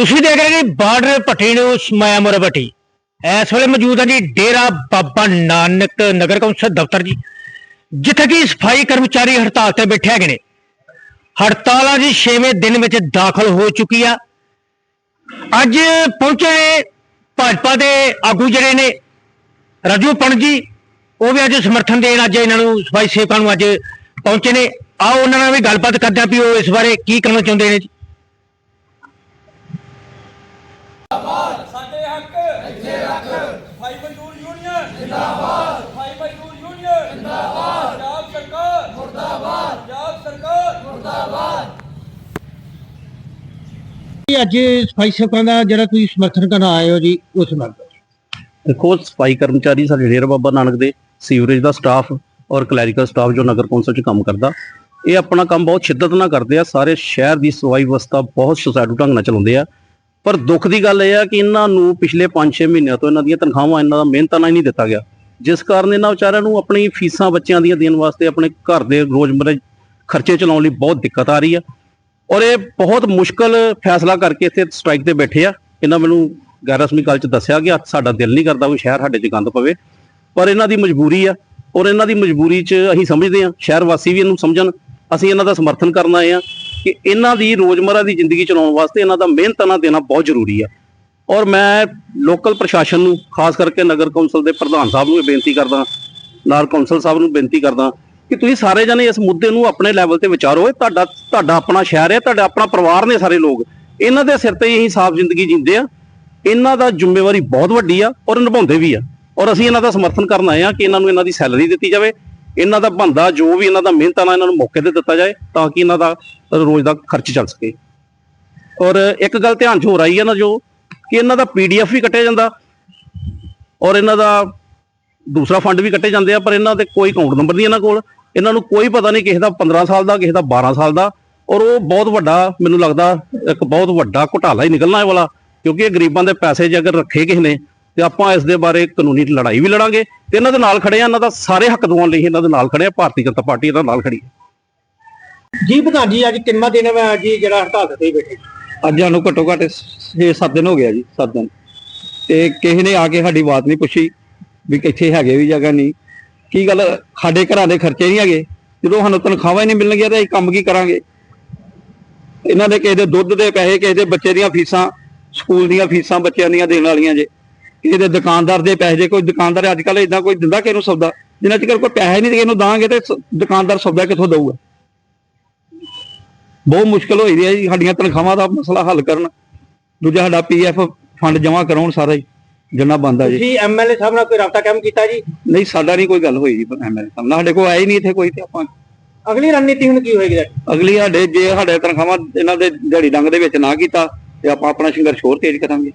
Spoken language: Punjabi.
ਤੁਸੀਂ ਦੇਖ ਰਹੇ ਜੀ ਬਾਰਡਰ ਭੱਟੀ ਨੂੰ ਮਾਇਆਮੁਰ ਭੱਟੀ। ਇਸ ਵੇਲੇ ਮੌਜੂਦ ਹਾਂ ਜੀ ਡੇਰਾ ਬਾਬਾ ਨਾਨਕ ਨਗਰ ਕੌਂਸਲ ਦਫ਼ਤਰ ਜੀ, ਜਿੱਥੇ ਕਿ ਸਫ਼ਾਈ ਕਰਮਚਾਰੀ ਹੜਤਾਲ ਤੇ ਬੈਠੇ ਹੈਗੇ ਨੇ। ਹੜਤਾਲਾਂ ਜੀ 6ਵੇਂ ਦਿਨ ਵਿੱਚ ਦਾਖਲ ਹੋ ਚੁੱਕੀ ਆ। ਅੱਜ ਪਹੁੰਚੇ ਭਾਜਪਾ ਦੇ ਆਗੂ ਜਿਹੜੇ ਨੇ, ਰਾਜੂ ਪਣ ਜੀ, ਉਹ ਵੀ ਅੱਜ ਸਮਰਥਨ ਦੇਣ ਅੱਜ ਇਹਨਾਂ ਨੂੰ ਸਫ਼ਾਈ ਸੇਵਕਾਂ ਨੂੰ ਅੱਜ ਪਹੁੰਚੇ ਨੇ। ਆਓ ਉਹਨਾਂ ਨਾਲ ਵੀ ਗੱਲਬਾਤ ਕਰਦੇ ਹਾਂ ਵੀ ਉਹ ਇਸ ਬਾਰੇ ਕੀ ਕਰਨਾ ਚਾਹੁੰਦੇ ਨੇ ਜੀ। ਸਾਡੇ ਹੱਕ। ਇੱਥੇ ਰੱਖ। ਭਾਈ ਮਜ਼ਦੂਰ ਯੂਨੀਅਨ। ਜਿੰਦਾਬਾਦ। ਭਾਈ ਮਜ਼ਦੂਰ ਯੂਨੀਅਨ। ਜਿੰਦਾਬਾਦ। ਪੰਜਾਬ ਸਰਕਾਰ। ਮੁਰਦਾਬਾਦ। ਪੰਜਾਬ ਸਰਕਾਰ। ਮੁਰਦਾਬਾਦ। ਅੱਜ ਸਫ਼ਾਈ ਸੇਵਕਾਂ ਦਾ ਜਿਹੜਾ ਤੁਸੀਂ ਸਮਰਥਨ ਕਰਨ ਆਏ ਹੋ ਜੀ ਉਸ ਨਾਲ ਦੇਖੋ ਸਫ਼ਾਈ ਕਰਮਚਾਰੀ ਸਾਡੇ ਡੇਰਾ ਬਾਬਾ ਨਾਨਕ ਦੇ ਸੀਵਰੇਜ ਦਾ ਸਟਾਫ ਔਰ ਕਲੈਰੀਕਲ ਸਟਾਫ ਜੋ ਨਗਰ ਕੌਂਸਲ 'ਚ ਕੰਮ ਕਰਦਾ ਇਹ ਆਪਣਾ ਕੰਮ ਬਹੁਤ ਸ਼ਿੱਦਤ ਨਾਲ ਕਰਦੇ ਆ। ਸਾਰੇ ਸ਼ਹਿਰ ਦੀ ਸਫ਼ਾਈ ਵਿਵਸਥਾ ਬਹੁਤ ਸੁਚਾਰੂ ਢੰਗ ਨਾਲ ਚਲਾਉਂਦੇ ਆ। ਪਰ ਦੁੱਖ ਦੀ ਗੱਲ ਇਹ ਆ ਕਿ ਇਹਨਾਂ ਨੂੰ ਪਿਛਲੇ 5-6 ਮਹੀਨਿਆਂ ਤੋਂ ਇਹਨਾਂ ਦੀਆਂ ਤਨਖਾਹਾਂ, ਇਹਨਾਂ ਦਾ ਮਿਹਨਤਾਂ ਨਾਲ ਹੀ ਨਹੀਂ ਦਿੱਤਾ ਗਿਆ। ਜਿਸ ਕਾਰਨ ਇਹਨਾਂ ਵਿਚਾਰਿਆਂ ਨੂੰ ਆਪਣੀ ਫੀਸਾਂ ਬੱਚਿਆਂ ਦੀਆਂ ਦੇਣ ਵਾਸਤੇ ਆਪਣੇ ਘਰ ਦੇ ਰੋਜ਼ਮਰਰਾ ਖਰਚੇ ਚਲਾਉਣ ਲਈ ਬਹੁਤ ਦਿੱਕਤ ਆ ਰਹੀ ਆ। ਔਰ ਇਹ ਬਹੁਤ ਮੁਸ਼ਕਲ ਫੈਸਲਾ ਕਰਕੇ ਇੱਥੇ ਸਟ੍ਰਾਈਕ ਤੇ ਬੈਠੇ ਆ। ਇਹਨਾਂ ਮੈਨੂੰ ਗੈਰ ਰਸਮੀ ਕਾਲ ਚ ਦੱਸਿਆ ਗਿਆ, ਸਾਡਾ ਦਿਲ ਨਹੀਂ ਕਰਦਾ ਕੋਈ ਸ਼ਹਿਰ ਸਾਡੇ 'ਚ ਗੰਦ ਪਵੇ। ਪਰ ਇਹਨਾਂ ਦੀ ਮਜਬੂਰੀ ਆ ਔਰ ਇਹਨਾਂ ਦੀ ਮਜਬੂਰੀ 'ਚ ਅਸੀਂ ਸਮਝਦੇ ਆ, ਸ਼ਹਿਰ ਵਾਸੀ ਵੀ ਇਹਨੂੰ ਸਮਝਣ। ਅਸੀਂ ਇਹਨਾਂ ਦਾ ਸਮਰਥਨ ਕਰਨ ਆਏ ਆ। ਕਿ ਇਹਨਾਂ ਦੀ ਰੋਜ਼ਮਰਰਾ ਦੀ ਜ਼ਿੰਦਗੀ ਚਲਾਉਣ ਵਾਸਤੇ ਇਹਨਾਂ ਦਾ ਮਿਹਨਤਾਨਾ ਦੇਣਾ ਬਹੁਤ ਜ਼ਰੂਰੀ ਆ। ਔਰ ਮੈਂ ਲੋਕਲ ਪ੍ਰਸ਼ਾਸਨ ਨੂੰ, ਖਾਸ ਕਰਕੇ ਨਗਰ ਕੌਂਸਲ ਦੇ ਪ੍ਰਧਾਨ ਸਾਹਿਬ ਨੂੰ ਇਹ ਬੇਨਤੀ ਕਰਦਾ, ਨਾਲ ਕੌਂਸਲ ਸਾਹਿਬ ਨੂੰ ਬੇਨਤੀ ਕਰਦਾ ਕਿ ਤੁਸੀਂ ਸਾਰੇ ਜਣੇ ਇਸ ਮੁੱਦੇ ਨੂੰ ਆਪਣੇ ਲੈਵਲ ਤੇ ਵਿਚਾਰੋ। ਇਹ ਤੁਹਾਡਾ ਤੁਹਾਡਾ ਆਪਣਾ ਸ਼ਹਿਰ ਹੈ, ਤੁਹਾਡਾ ਆਪਣਾ ਪਰਿਵਾਰ ਨੇ ਸਾਰੇ ਲੋਕ। ਇਹਨਾਂ ਦੇ ਸਿਰ ਤੇ ਹੀ ਅਸੀਂ ਸਾਫ਼ ਜ਼ਿੰਦਗੀ ਜੀਂਦੇ ਆ। ਇਹਨਾਂ ਦਾ ਜ਼ਿੰਮੇਵਾਰੀ ਬਹੁਤ ਵੱਡੀ ਆ ਔਰ ਨਿਭਾਉਂਦੇ ਵੀ ਆ। ਔਰ ਅਸੀਂ ਇਹਨਾਂ ਦਾ ਸਮਰਥਨ ਕਰਨ ਆਏ ਆ ਕਿ ਇਹਨਾਂ ਨੂੰ ਇਹਨਾਂ ਦੀ ਸੈਲਰੀ ਦਿੱਤੀ ਜਾਵੇ। ਇਹਨਾਂ ਦਾ ਬੰਦਾ ਜੋ ਵੀ ਇਹਨਾਂ ਦਾ ਮਿਹਨਤਾਂ ਨਾਲ ਇਹਨਾਂ ਨੂੰ ਮੌਕੇ ਤੇ ਦਿੱਤਾ ਜਾਏ ਤਾਂ ਕਿ ਇਹਨਾਂ ਦਾ ਰੋਜ਼ ਦਾ ਖਰਚ ਚੱਲ ਸਕੇ। ਔਰ ਇੱਕ ਗੱਲ ਧਿਆਨ 'ਚ ਹੋ ਰਹੀ ਹੈ ਨਾ ਜੋ ਕਿ ਇਹਨਾਂ ਦਾ ਪੀਡੀਐਫ ਵੀ ਕੱਟਿਆ ਜਾਂਦਾ ਔਰ ਇਹਨਾਂ ਦਾ ਦੂਸਰਾ ਫੰਡ ਵੀ ਕੱਟੇ ਜਾਂਦੇ ਆ, ਪਰ ਇਹਨਾਂ ਦੇ ਕੋਈ ਅਕਾਊਂਟ ਨੰਬਰ ਨਹੀਂ ਇਹਨਾਂ ਕੋਲ। ਇਹਨਾਂ ਨੂੰ ਕੋਈ ਪਤਾ ਨਹੀਂ ਕਿਸੇ ਦਾ 15 ਸਾਲ ਦਾ, ਕਿਸੇ ਦਾ 12 ਸਾਲ ਦਾ। ਔਰ ਉਹ ਬਹੁਤ ਵੱਡਾ, ਮੈਨੂੰ ਲੱਗਦਾ ਇੱਕ ਬਹੁਤ ਵੱਡਾ ਘੁਟਾਲਾ ਹੀ ਨਿਕਲਣਾ ਹੈ ਵਾਲਾ, ਕਿਉਂਕਿ ਇਹ ਗਰੀਬਾਂ ਦੇ ਪੈਸੇ ਜੇ ਅਗਰ ਰੱਖੇ ਕਿਸੇ ਨੇ ਤੇ ਆਪਾਂ ਇਸ ਦੇ ਬਾਰੇ ਕਾਨੂੰਨੀ ਲੜਾਈ ਵੀ ਲੜਾਂਗੇ ਤੇ ਇਹਨਾਂ ਦੇ ਨਾਲ ਖੜੇ ਆ ਇਹਨਾਂ ਦਾ ਸਾਰੇ ਹੱਕ ਦਿਵਾਉਣ ਲਈ ਇਹਨਾਂ ਦੇ ਨਾਲ ਖੜੇ ਆ ਭਾਰਤੀ ਜਨਤਾ ਪਾਰਟੀ ਇਹਨਾਂ ਨਾਲ ਖੜੀ ਹੈ ਜੀ ਪ੍ਰਧਾਨ ਜੀ ਅੱਜ ਕਿੰਨਾ ਦਿਨ ਹੈ ਜੀ ਜਿਹੜਾ ਹੜਤਾਲ ਤੇ ਬੈਠੇ? ਅੱਜ ਸਾਨੂੰ ਘੱਟੋ ਘੱਟ 6-7 ਦਿਨ ਹੋ ਗਿਆ ਜੀ 7 ਦਿਨ। ਤੇ ਕਿਸੇ ਨੇ ਆ ਕੇ ਸਾਡੀ ਬਾਤ ਨਹੀਂ ਪੁੱਛੀ ਵੀ ਕਿੱਥੇ ਹੈਗੇ ਵੀ ਜਗ੍ਹਾ ਨਹੀਂ। ਕੀ ਗੱਲ ਸਾਡੇ ਘਰਾਂ ਦੇ ਖਰਚੇ ਨਹੀਂ ਹੈਗੇ। ਜਦੋਂ ਸਾਨੂੰ ਤਨਖਾਹਾਂ ਹੀ ਨਹੀਂ ਮਿਲਣਗੀਆਂ ਤਾਂ ਅਸੀਂ ਕੰਮ ਕੀ ਕਰਾਂਗੇ? ਇਹਨਾਂ ਦੇ ਕਿਸੇ ਦੇ ਦੁੱਧ ਦੇ ਪੈਸੇ ਕਿਸੇ ਦੇ ਬੱਚੇ ਦੀਆਂ ਫੀਸਾਂ ਸਕੂਲ ਦੀਆਂ ਫੀਸਾਂ ਬੱਚਿਆਂ ਦੀਆਂ ਦੇਣ ਵਾਲੀਆਂ ਜੇ। ਕਿਸੇ ਦੇ ਦੁਕਾਨਦਾਰ ਦੇ ਪੈਸੇ ਜੇ ਕੋਈ ਦੁਕਾਨਦਾਰ ਅੱਜ ਕੱਲ ਇਦਾਂ ਕੋਈ ਦਿੰਦਾ ਕਿਸੇ ਨੂੰ ਸੌਦਾ ਜਿੰਨਾ ਚਿਰ ਕੋਈ ਪੈਸੇ ਨਹੀਂ ਕਿਸੇ ਨੂੰ ਦਾਂਗੇ ਤੇ ਦੁਕਾਨਦਾਰ ਸੌਦਾ ਕਿੱਥੋਂ ਦਊਗਾ? ਬਹੁਤ ਮੁਸ਼ਕਲ ਹੋਈ ਦੀ ਹੈ ਜੀ ਸਾਡੀਆਂ ਤਨਖਾਹਾਂ ਦਾ ਮਸਲਾ ਹੱਲ ਕਰਨ। ਦੂਜਾ ਸਾਡਾ ਪੀਐਫ ਫੰਡ ਜਮ੍ਹਾਂ ਕਰਾਉਣ ਸਾਰਾ ਹੀ ਜਿੰਨਾ ਬੰਦਾ ਜੀ। ਤੁਸੀਂ ਐਮਐਲਏ ਸਾਹਿਬ ਨਾਲ ਕੋਈ ਰਾਬਤਾ ਕਾਇਮ ਕੀਤਾ ਜੀ? ਨਹੀਂ ਸਾਡਾ ਨਹੀਂ ਕੋਈ ਗੱਲ ਹੋਈ ਜੀ ਐਮਐਲਏ ਸਾਹਿਬ ਨਾਲ। ਸਾਡੇ ਕੋਲ ਆਏ ਨਹੀਂ ਇੱਥੇ ਕੋਈ ਤੇ ਆਪਾਂ ਅਗਲੀ ਰਣਨੀਤੀ ਹੁਣ ਕੀ ਹੋਏਗੀ? ਅਗਲੀ ਸਾਡੇ ਜੇ ਸਾਡੇ ਤਨਖਾਹਾਂ ਇਹਨਾਂ ਦੇ ਦਿਹਾੜੀ ਡੰਗ ਦੇ ਵਿੱਚ ਨਾ ਕੀਤਾ ਤੇ ਆਪਾਂ ਆਪਣਾ ਸੰਘਰਸ਼ ਹੋਰ ਤੇਜ਼ ਕਰਾਂਗੇ।